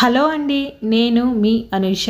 Hello అండి నేను మీ అనుష.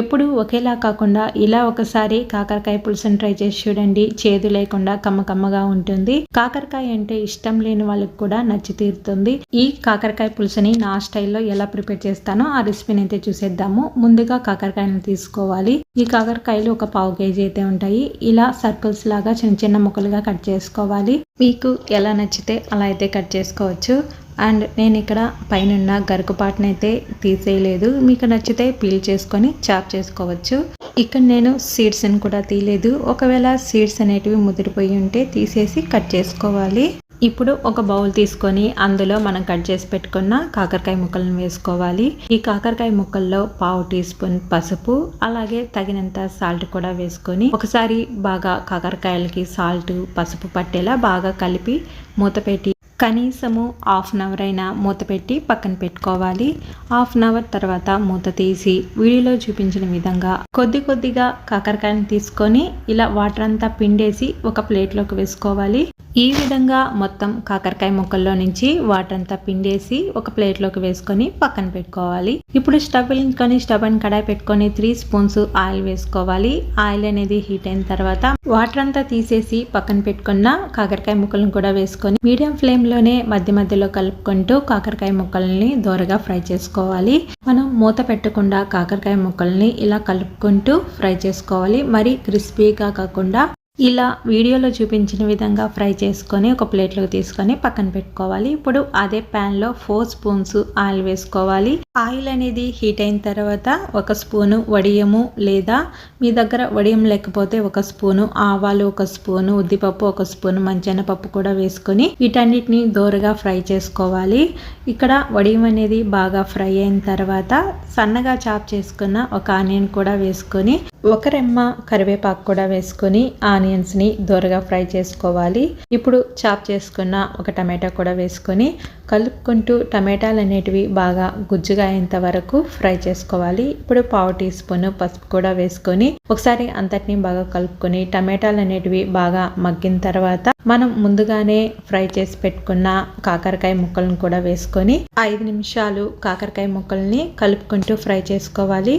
ఎప్పుడు ఒకేలా కాకుండా ఇలా ఒకసారి కాకరకాయ పులుసుని ట్రై చేసి చూడండి. చేదు లేకుండా కమ్మ కమ్మగా ఉంటుంది. కాకరకాయ అంటే ఇష్టం లేని వాళ్ళకి కూడా నచ్చి తీరుతుంది. ఈ కాకరకాయ పులుసుని నా స్టైల్లో ఎలా ప్రిపేర్ చేస్తానో ఆ రెసిపీని అయితే చూసేద్దాము. ముందుగా కాకరకాయని తీసుకోవాలి. ఈ కాకరకాయలు ఒక పావు కేజీ అయితే ఉంటాయి. ఇలా సర్కిల్స్ లాగా చిన్న చిన్న ముక్కలుగా కట్ చేసుకోవాలి. మీకు ఎలా నచ్చితే అలా అయితే కట్ చేసుకోవచ్చు. అండ్ నేను ఇక్కడ పైన గరుకుపాటును అయితే తీసేయలేదు. మీకు నచ్చితే పీల్ చేసుకొని చాప్ చేసుకోవచ్చు. ఇక్కడ నేను సీడ్స్ని కూడా తీయలేదు. ఒకవేళ సీడ్స్ అనేటివి ముదిరిపోయి ఉంటే తీసేసి కట్ చేసుకోవాలి. ఇప్పుడు ఒక బౌల్ తీసుకొని అందులో మనం కట్ చేసి పెట్టుకున్న కాకరకాయ ముక్కలను వేసుకోవాలి. ఈ కాకరకాయ ముక్కల్లో పావు టీ స్పూన్ పసుపు అలాగే తగినంత సాల్ట్ కూడా వేసుకొని ఒకసారి బాగా కాకరకాయలకి సాల్ట్ పసుపు పట్టేలా బాగా కలిపి మూత పెట్టి కనీసము హాఫ్ అన్ అవర్ అయినా మూత పెట్టి పక్కన పెట్టుకోవాలి. హాఫ్ అన్ అవర్ తర్వాత మూత తీసి వీడియోలో చూపించిన విధంగా కొద్ది కొద్దిగా కాకరకాయని తీసుకొని ఇలా వాటర్ అంతా పిండేసి ఒక ప్లేట్లోకి వేసుకోవాలి. ఈ విధంగా మొత్తం కాకరకాయ ముక్కల్లో నుంచి వాటర్ అంతా పిండేసి ఒక ప్లేట్లోకి వేసుకొని పక్కన పెట్టుకోవాలి. ఇప్పుడు స్టవ్ వెలించుకొని స్టవ్ అని కడాయి పెట్టుకొని త్రీ స్పూన్స్ ఆయిల్ వేసుకోవాలి. ఆయిల్ అనేది హీట్ అయిన తర్వాత వాటర్ అంతా తీసేసి పక్కన పెట్టుకున్న కాకరకాయ ముక్కలను కూడా వేసుకొని మీడియం ఫ్లేమ్లోనే మధ్య మధ్యలో కలుపుకుంటూ కాకరకాయ ముక్కల్ని దోరగా ఫ్రై చేసుకోవాలి. మనం మూత పెట్టకుండా కాకరకాయ ముక్కల్ని ఇలా కలుపుకుంటూ ఫ్రై చేసుకోవాలి. మరి క్రిస్పీగా కాకుండా ఇలా వీడియోలో చూపించిన విధంగా ఫ్రై చేసుకొని ఒక ప్లేట్లోకి తీసుకొని పక్కన పెట్టుకోవాలి. ఇప్పుడు అదే ప్యాన్లో ఫోర్ స్పూన్స్ ఆయిల్ వేసుకోవాలి. ఆయిల్ అనేది హీట్ అయిన తర్వాత ఒక స్పూను వడియము లేదా మీ దగ్గర వడియం లేకపోతే ఒక స్పూను ఆవాలు ఒక స్పూను ఉద్దిపప్పు ఒక స్పూను పప్పు కూడా వేసుకొని వీటన్నిటిని దోరగా ఫ్రై చేసుకోవాలి. ఇక్కడ వడియం అనేది బాగా ఫ్రై అయిన తర్వాత సన్నగా చాప్ చేసుకున్న ఒక ఆనియన్ కూడా వేసుకొని ఒక రెమ్మ కరివేపాకు కూడా వేసుకొని ఆనియన్స్ని దోరగా ఫ్రై చేసుకోవాలి. ఇప్పుడు చాప్ చేసుకున్న ఒక టమాటా కూడా వేసుకొని కలుపుకుంటూ టమాటాలు అనేటివి బాగా గుజ్జుగా అయ్యేంత వరకు ఫ్రై చేసుకోవాలి. ఇప్పుడు పావు టీ స్పూన్ పసుపు కూడా వేసుకొని ఒకసారి అంతటిని బాగా కలుపుకొని టమాటాలు అనేటివి బాగా మగ్గిన తర్వాత మనం ముందుగానే ఫ్రై చేసి పెట్టుకున్న కాకరకాయ ముక్కలను కూడా వేసుకొని ఐదు నిమిషాలు కాకరకాయ ముక్కల్ని కలుపుకుంటూ ఫ్రై చేసుకోవాలి.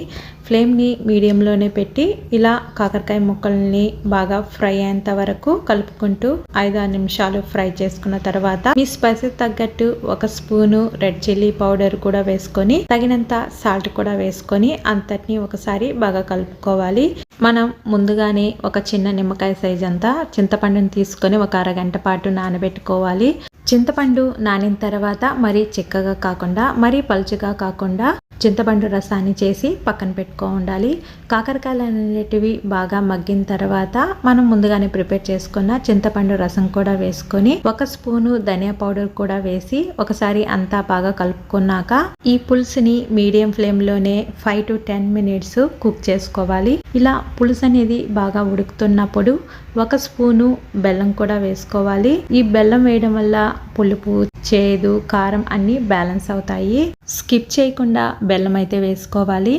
ఫ్లేమ్ని మీడియంలోనే పెట్టి ఇలా కాకరకాయ ముక్కల్ని బాగా ఫ్రై అయ్యేంత వరకు కలుపుకుంటూ ఐదు ఆరు నిమిషాలు ఫ్రై చేసుకున్న తర్వాత మీ స్పైసీ తగ్గట్టు ఒక స్పూను రెడ్ చిల్లీ పౌడర్ కూడా వేసుకొని తగినంత సాల్ట్ కూడా వేసుకొని అంతటిని ఒకసారి బాగా కలుపుకోవాలి. మనం ముందుగానే ఒక చిన్న నిమ్మకాయ సైజ్ అంతా చింతపండుని తీసుకొని ఒక అరగంట పాటు నానబెట్టుకోవాలి. చింతపండు నానిన తర్వాత మరీ చిక్కగా కాకుండా మరీ పలుచగా కాకుండా చింతపండు రసాన్ని చేసి పక్కన పెట్టుకో ఉండాలి. కాకరకాయలు అనేటివి బాగా మగ్గిన తర్వాత మనం ముందుగానే ప్రిపేర్ చేసుకున్న చింతపండు రసం కూడా వేసుకొని ఒక స్పూను ధనియా పౌడర్ కూడా వేసి ఒకసారి అంతా బాగా కలుపుకున్నాక ఈ పులుసుని మీడియం ఫ్లేమ్లోనే five to ten minutes cook చేసుకోవాలి. ఇలా పులుసు అనేది బాగా ఉడుకుతున్నప్పుడు ఒక స్పూను బెల్లం కూడా వేసుకోవాలి. ఈ బెల్లం వేయడం వల్ల పులుపు చేదు కారం అన్నీ బ్యాలెన్స్ అవుతాయి. స్కిప్ చేయకుండా బెల్లం అయితే వేసుకోవాలి.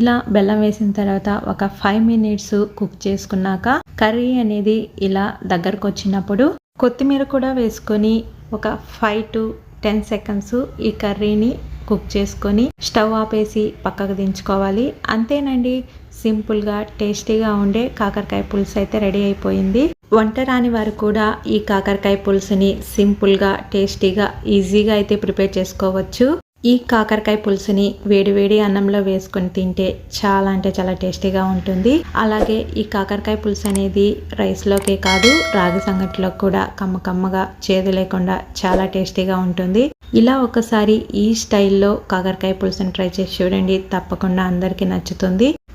ఇలా బెల్లం వేసిన తర్వాత ఒక ఫైవ్ మినిట్స్ కుక్ చేసుకున్నాక కర్రీ అనేది ఇలా దగ్గరకు వచ్చినప్పుడు కొత్తిమీర కూడా వేసుకొని ఒక ఫైవ్ టు టెన్ సెకండ్స్ ఈ కర్రీని కుక్ చేసుకొని స్టవ్ ఆపేసి పక్కకు దించుకోవాలి. అంతేనండి. సింపుల్గా టేస్టీగా ఉండే కాకరకాయ పులుసు అయితే రెడీ అయిపోయింది. వంట రాని వారు కూడా ఈ కాకరకాయ పులుసుని సింపుల్గా టేస్టీగా ఈజీగా అయితే ప్రిపేర్ చేసుకోవచ్చు. ఈ కాకరకాయ పులుసుని వేడివేడి అన్నంలో వేసుకొని తింటే చాలా అంటే చాలా టేస్టీగా ఉంటుంది. అలాగే ఈ కాకరకాయ పులుసు అనేది రైస్లోకే కాదు రాగి సంగటిలో కూడా కమ్మ కమ్మగా చేదు లేకుండా చాలా టేస్టీగా ఉంటుంది. ఇలా ఒకసారి ఈ స్టైల్లో కాకరకాయ పులుసుని ట్రై చేసి చూడండి. తప్పకుండా అందరికీ నచ్చుతుంది.